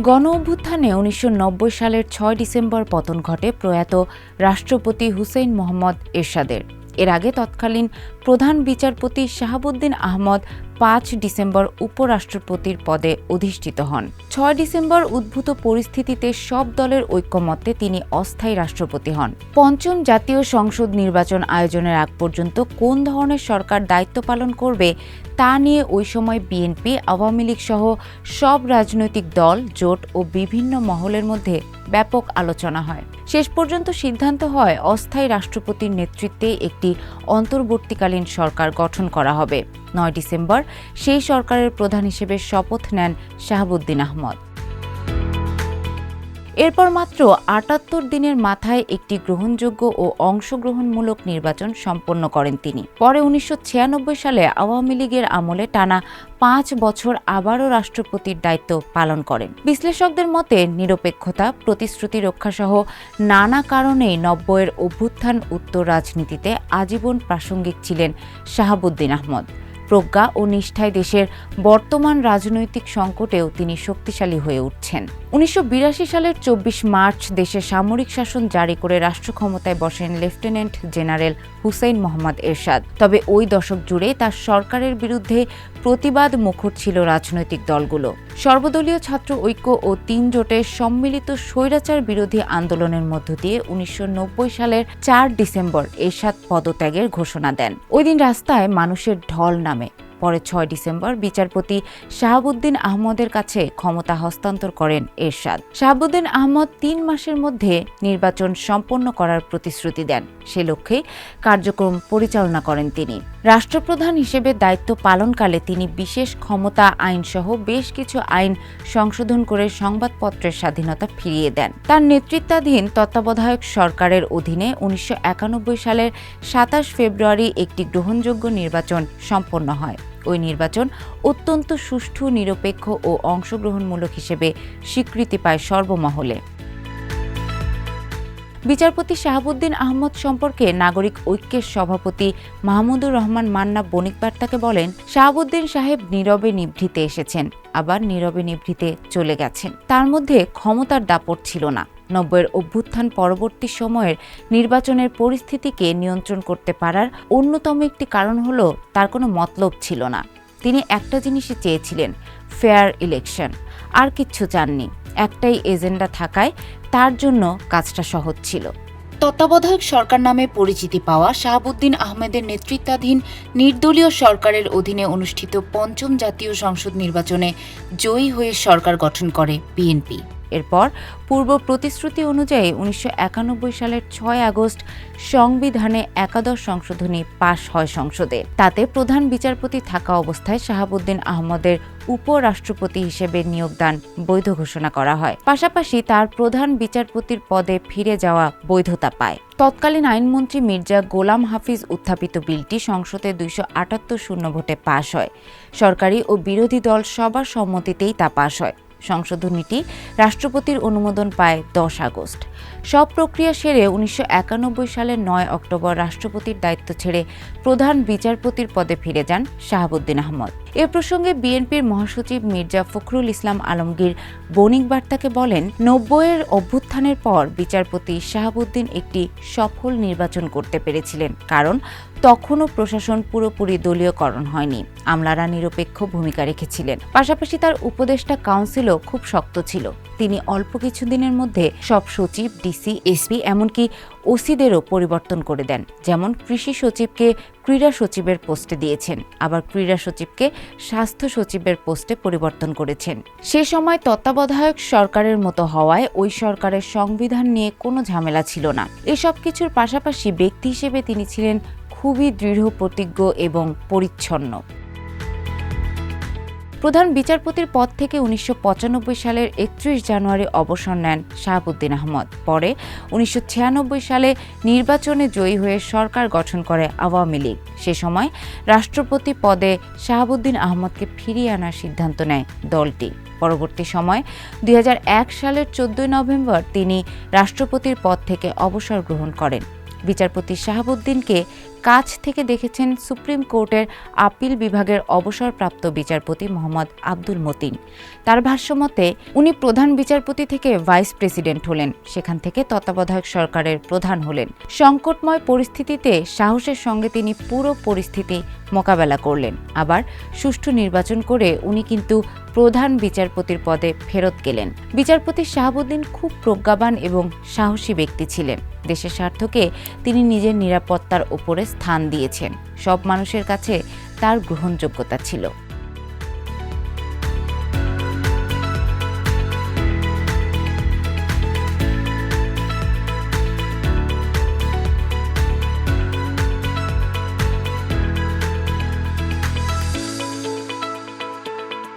গণ অভ্যুত্থানে উনিশশো নব্বই সালের ছয় ডিসেম্বর পতন ঘটে প্রয়াত রাষ্ট্রপতি হুসেইন মোহাম্মদ এরশাদের। এর আগে তৎকালীন প্রধান বিচারপতি শাহাবুদ্দিন আহমদ পাঁচ ডিসেম্বর উপরাষ্ট্রপতির পদে অধিষ্ঠিত হন। ছয় ডিসেম্বর উদ্ভূত পরিস্থিতিতে সব দলের ঐক্যমত্যে তিনি অস্থায়ী রাষ্ট্রপতি হন। পঞ্চম জাতীয় সংসদ নির্বাচন আয়োজনের আগ পর্যন্ত কোন ধরনের সরকার দায়িত্ব পালন করবে তা নিয়ে ওই সময় বিএনপি, আওয়ামী লীগ সহ সব রাজনৈতিক দল, জোট ও বিভিন্ন মহলের মধ্যে ব্যাপক আলোচনা হয়। শেষ পর্যন্ত সিদ্ধান্ত হয়, অস্থায়ী রাষ্ট্রপতির নেতৃত্বে একটি অন্তর্বর্তীকালীন সরকার গঠন করা হবে। নয় ডিসেম্বর, সেই সরকারের প্রধান হিসেবে শপথ নেন শাহাবুদ্দিন আহমদ। এরপর মাত্র আটাত্তর দিনের মাথায় একটি গ্রহণযোগ্য ও অংশগ্রহণমূলক নির্বাচন সম্পন্ন করেন তিনি। পরে উনিশশো ছিয়ানব্বই সালে আওয়ামী লীগের আমলে টানা পাঁচ বছর আবারও রাষ্ট্রপতির দায়িত্ব পালন করেন। বিশ্লেষকদের মতে, নিরপেক্ষতা, প্রতিশ্রুতি রক্ষাসহ নানা কারণেই নব্বইয়ের অভ্যুত্থান উত্তর রাজনীতিতে আজীবন প্রাসঙ্গিক ছিলেন শাহাবুদ্দিন আহমদ। প্রজ্ঞা ও নিষ্ঠায় দেশের বর্তমান রাজনৈতিক সংকটেও তিনি শক্তিশালী হয়ে উঠছেন। উনিশশো বিরাশি সালের চব্বিশ মার্চ দেশে সামরিক শাসন জারি করে রাষ্ট্র ক্ষমতায় বসেন লেফটেন্যান্ট জেনারেল হুসেইন মোহাম্মদ এরশাদ। তবে ওই দশক জুড়ে তার সরকারের বিরুদ্ধে প্রতিবাদ মুখর ছিল রাজনৈতিক দলগুলো। সর্বদলীয় ছাত্র ঐক্য ও তিন জোটের সম্মিলিত স্বৈরাচার বিরোধী আন্দোলনের মধ্য দিয়ে উনিশশো নব্বই সালের চার ডিসেম্বর এরশাদ পদত্যাগের ঘোষণা দেন। ওই দিন রাস্তায় মানুষের ঢল নামে পরে ছয় ডিসেম্বর বিচারপতি শাহাবুদ্দিন আহমদের কাছে ক্ষমতা হস্তান্তর করেন এরশাদ। শাহাবুদ্দিন আহমদ তিন মাসের মধ্যে নির্বাচন সম্পন্ন করার প্রতিশ্রুতি দেন। সে লক্ষ্যে কার্যক্রম পরিচালনা করেন তিনি। রাষ্ট্রপ্রধান হিসেবে দায়িত্ব পালনকালে তিনি বিশেষ ক্ষমতা আইনসহ বেশ কিছু আইন সংশোধন করে সংবাদপত্রের স্বাধীনতা ফিরিয়ে দেন। তার নেতৃত্বাধীন তত্ত্বাবধায়ক সরকারের অধীনে উনিশশো একানব্বই সালের সাতাশ ফেব্রুয়ারি একটি গ্রহণযোগ্য নির্বাচন সম্পন্ন হয়। ওই নির্বাচন অত্যন্ত সুষ্ঠু, নিরপেক্ষ ও অংশগ্রহণমূলক হিসেবে স্বীকৃতি পায় সর্বমহলে। বিচারপতি শাহাবুদ্দিন আহমদ সম্পর্কে নাগরিক ঐক্যের সভাপতি মাহমুদুর রহমান মান্না বণিক বার্তাকে বলেন, শাহাবুদ্দিন সাহেব নীরবে নিভৃতে এসেছেন, আবার নীরবে নিভৃতে চলে গেছেন। তার মধ্যে ক্ষমতার দাপট ছিল না। নব্বইয়ের অভ্যুত্থান পরবর্তী সময়ের নির্বাচনের পরিস্থিতিকে নিয়ন্ত্রণ করতে পারার অন্যতম একটি কারণ হল তার কোনো মতলব ছিল না। তিনি একটা জিনিসই চেয়েছিলেন, ফেয়ার ইলেকশন। আর কিচ্ছু চাননি। একটাই এজেন্ডা থাকায় তার জন্য কাজটা সহজ ছিল। তত্ত্বাবধায়ক সরকার নামে পরিচিতি পাওয়া শাহাবুদ্দিন আহমেদের নেতৃত্বাধীন নির্দলীয় সরকারের অধীনে অনুষ্ঠিত পঞ্চম জাতীয় সংসদ নির্বাচনে জয়ী হয়ে সরকার গঠন করে বিএনপি। এরপর পূর্ব প্রতিশ্রুতি অনুযায়ী উনিশশো একানব্বই সালের ছয় আগস্ট সংবিধানে একাদশ সংশোধনী পাশ হয় সংসদে। তাতে প্রধান বিচারপতি থাকা অবস্থায় শাহাবুদ্দিন আহমদের উপরাষ্ট্রপতি হিসেবে নিয়োগদান বৈধ ঘোষণা করা হয়। পাশাপাশি তার প্রধান বিচারপতির পদে ফিরে যাওয়া বৈধতা পায়। তৎকালীন আইনমন্ত্রী মির্জা গোলাম হাফিজ উত্থাপিত বিলটি সংসদে দুইশো আটাত্তর শূন্য ভোটে পাশ হয়। সরকারি ও বিরোধী দল সবার সম্মতিতেই তা পাশ হয়। সংশোধনীটি রাষ্ট্রপতির অনুমোদন পায় দশ আগস্ট। সব প্রক্রিয়া সেরে উনিশশো সালের নয় অক্টোবর রাষ্ট্রপতির দায়িত্ব ছেড়ে প্রধান বিচারপতির পদে ফিরে যান শাহাবুদ্দিন আহমদ। এ প্রসঙ্গে বিএনপির মহাসচিব মির্জা ফখরুল ইসলাম আলমগীর বণিক বার্তাকে বলেন, নব্বইয়ের অভ্যুত্থানের পর বিচারপতি শাহাবুদ্দিন একটি সফল নির্বাচন করতে পেরেছিলেন। কারণ তখনও প্রশাসন পুরোপুরি দলীয়করণ হয়নি। আমলারা নিরপেক্ষ ভূমিকা রেখেছিলেন। পাশাপাশি তার উপদেষ্টা কাউন্সিলও খুব শক্ত ছিল। তিনি অল্প কিছুদিনের মধ্যে সব সচিব, ডিসি, এসপি এমনকি ওসিদেরও পরিবর্তন করে দেন। যেমন কৃষি সচিবকে ক্রীড়া সচিবের পোস্টে দিয়েছেন, আবার ক্রীড়া সচিবকে স্বাস্থ্য সচিবের পোস্টে পরিবর্তন করেছেন। সে সময় তত্ত্বাবধায়ক সরকারের মতো হওয়ায় ওই সরকারের সংবিধান নিয়ে কোনো ঝামেলা ছিল না। এসব কিছুর পাশাপাশি ব্যক্তি হিসেবে তিনি ছিলেন খুবই দৃঢ়, প্রতিজ্ঞ এবং পরিচ্ছন্ন। প্রধান বিচারপতির পদ থেকে উনিশশো পঁচানব্বই সালের একত্রিশ জানুয়ারি অবসর নেন শাহাবুদ্দিন আহমদ। পরে উনিশশো ছিয়ানব্বই সালে নির্বাচনে জয়ী হয়ে সরকার গঠন করে আওয়ামী লীগ। সে সময় রাষ্ট্রপতি পদে শাহাবুদ্দিন আহমদকে ফিরিয়ে আনার সিদ্ধান্ত নেয় দলটি। পরবর্তী সময় দুই হাজার এক সালের চোদ্দই নভেম্বর তিনি রাষ্ট্রপতির পদ থেকে অবসর গ্রহণ করেন। বিচারপতি শাহাবুদ্দিনকে কাছ থেকে দেখেছেন সুপ্রিম কোর্টের আপিল বিভাগের অবসরপ্রাপ্ত বিচারপতি মোহাম্মদ আব্দুল মতিন। তার ভাষ্যমতে, উনি প্রধান বিচারপতি থেকে ভাইস প্রেসিডেন্ট হলেন, সেখান থেকে তত্ত্বাবধায়ক সরকারের প্রধান হলেন। সংকটময় পরিস্থিতিতে সাহসের সঙ্গে তিনি পুরো পরিস্থিতি মোকাবেলা করলেন। আবার সুষ্ঠু নির্বাচন করে উনি কিন্তু প্রধান বিচারপতির পদে ফেরত গেলেন। বিচারপতি শাহাবুদ্দিন খুব প্রজ্ঞাবান এবং সাহসী ব্যক্তি ছিলেন। দেশের স্বার্থকে তিনি নিজের নিরাপত্তার উপরে স্থান দিয়েছেন। সব মানুষের কাছে তার গ্রহণযোগ্যতা ছিল।